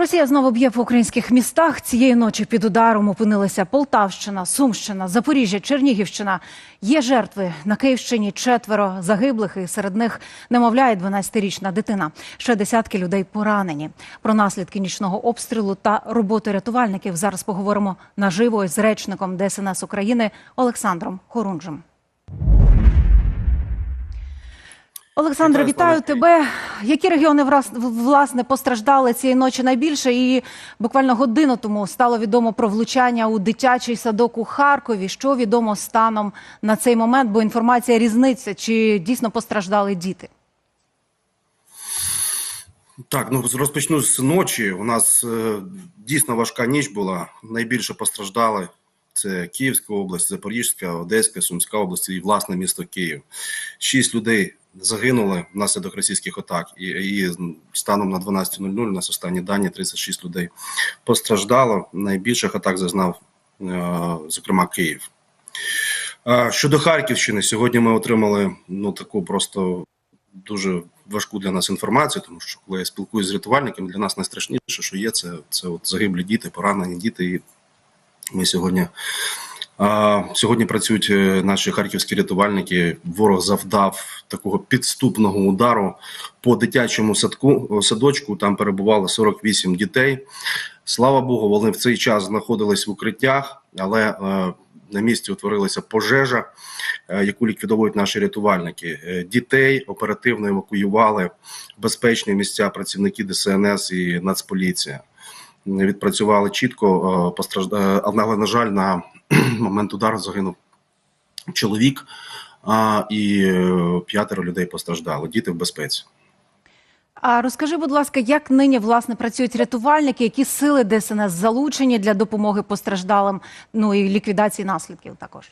Росія знову б'є по українських містах. Цієї ночі під ударом опинилися Полтавщина, Сумщина, Запоріжжя, Чернігівщина. Є жертви на Київщині четверо загиблих, і серед них немовля і 12-річна дитина. Ще десятки людей поранені. Про наслідки нічного обстрілу та роботи рятувальників зараз поговоримо наживо з речником ДСНС України Олександром Хорунжем. Олександре, Вітаю, тебе. Які регіони власне постраждали цієї ночі найбільше? І буквально годину тому стало відомо про влучання у дитячий садок у Харкові. Що відомо станом на цей момент? Бо інформація різниця, чи дійсно постраждали діти? Так, ну розпочну з ночі. У нас е, дійсно важка ніч була. Найбільше постраждали це Київська область, Запорізька, Одеська, Сумська область і власне місто Київ. Шість людей загинули внаслідок російських атак. І, і станом на 12.00 у нас останні дані 36 людей постраждало. Найбільших атак зазнав, е, зокрема, Київ. Е, Щодо Харківщини, сьогодні ми отримали ну таку просто дуже важку для нас інформацію, тому що коли я спілкуюся з рятувальниками, для нас найстрашніше, що є, це, це от загиблі діти, поранені діти. І ми сьогодні. Сьогодні працюють е, наші харківські рятувальники. Ворог завдав такого підступного удару по дитячому садку садочку. Там перебувало 48 дітей. Слава Богу, вони в цей час знаходились в укриттях, але е, на місці утворилася пожежа, е, яку ліквідовують наші рятувальники. Дітей оперативно евакуювали в безпечні місця працівники ДСНС і Нацполіція. Відпрацювали чітко, але, на жаль, на момент удару загинув чоловік, а, і е, п'ятеро людей постраждало. Діти в безпеці. А розкажи, будь ласка, як нині власне працюють рятувальники? Які сили ДСНС залучені для допомоги постраждалим? Ну і ліквідації наслідків також.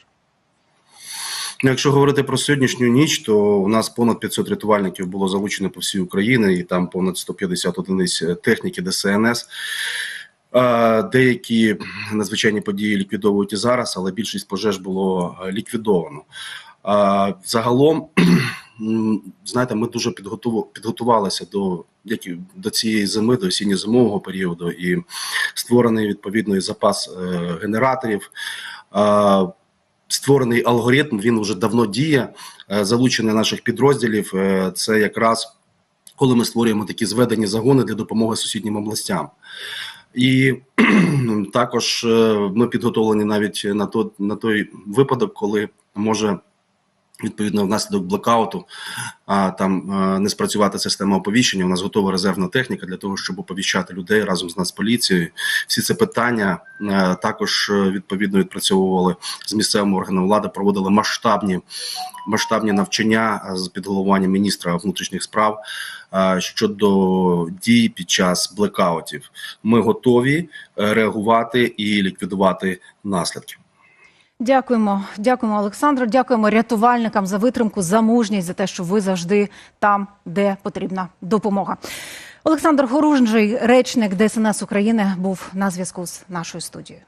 Ну, Якщо говорити про сьогоднішню ніч, то у нас понад 500 рятувальників було залучено по всій Україні, і там понад 150 одиниць е, техніки ДСНС. Деякі надзвичайні події ліквідовують і зараз, але більшість пожеж було е, ліквідовано. Е, Загалом, знаєте, ми дуже підготувалися до, до цієї зими, до осінньо-зимового періоду, і створений відповідний запас е, генераторів. Створений алгоритм, він вже давно діє. Е, Залучення наших підрозділів це якраз коли ми створюємо такі зведені загони для допомоги сусіднім областям. І також е, ми підготовлені навіть на то, на той випадок, коли може. Відповідно, внаслідок блекауту а, там а, не спрацювати система оповіщення. У нас готова резервна техніка для того, щоб оповіщати людей разом з Нацполіцією. Всі це питання а, також е, відповідно відпрацьовували з місцевими органами влади, проводили масштабні масштабні навчання з під головуванням міністра внутрішніх справ а, щодо дій під час блекаутів. Ми готові е, реагувати і ліквідувати наслідки. Дякуємо, дякуємо, Олександру. Дякуємо рятувальникам за витримку, за мужність, за те, що ви завжди там, де потрібна допомога. Олександр Хоружнжий, речник ДСНС України, був на зв'язку з нашою студією.